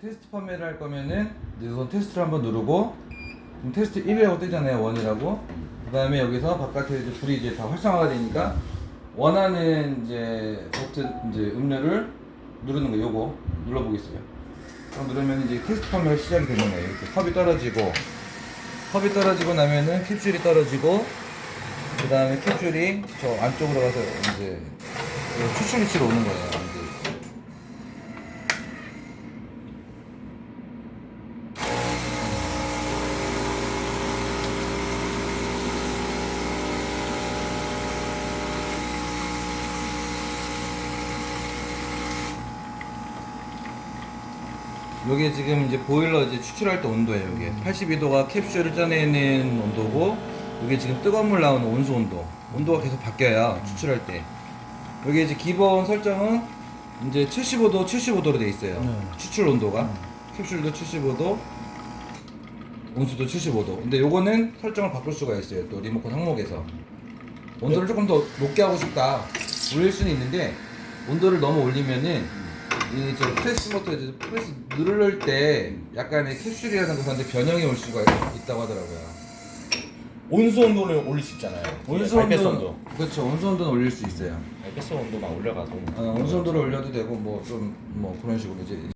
테스트 판매를 할 거면은 우선 테스트를 한번 누르고 테스트 1이라고 뜨잖아요 원이라고. 그 다음에 여기서 바깥에 이제 불이 이제 다 활성화가 되니까 원하는 이제 버튼 이제 음료를 누르는 거 요거 눌러보겠어요. 그럼 누르면 이제 테스트 판매가 시작이 되는 거예요. 이렇게 컵이 떨어지고 컵이 떨어지고 나면은 캡슐이 떨어지고 그 다음에 캡슐이 저 안쪽으로 가서 이제 그 추출 위치로 오는 거예요 이제 요게 지금 이제 보일러 이제 추출할 때 온도예요. 이게 82도가 캡슐을 짜내는 온도고, 이게 지금 뜨거운 물 나오는 온수 온도. 온도가 계속 바뀌어요. 추출할 때. 여기 이제 기본 설정은 이제 75도, 75도로 돼 있어요. 네. 추출 온도가. 캡슐도 75도, 온수도 75도. 근데 요거는 설정을 바꿀 수가 있어요. 또 리모컨 항목에서. 온도를 조금 더 높게 하고 싶다. 올릴 수는 있는데 온도를 너무 올리면은 이저 프레스 모터 이제 프레스 누를 때 약간의 캡슐이라는 것한테 변형이 올 수가 있- 있다고 하더라고요. 온수 온도를 올릴 수 있잖아요. 온수 발패스 온도 온도. 그렇죠. 온수 온도는 올릴 수 있어요. 발패스 온도만 올려가지고. 어, 온수 온도를 올려도 되고 뭐 좀 뭐 그런 식으로 이제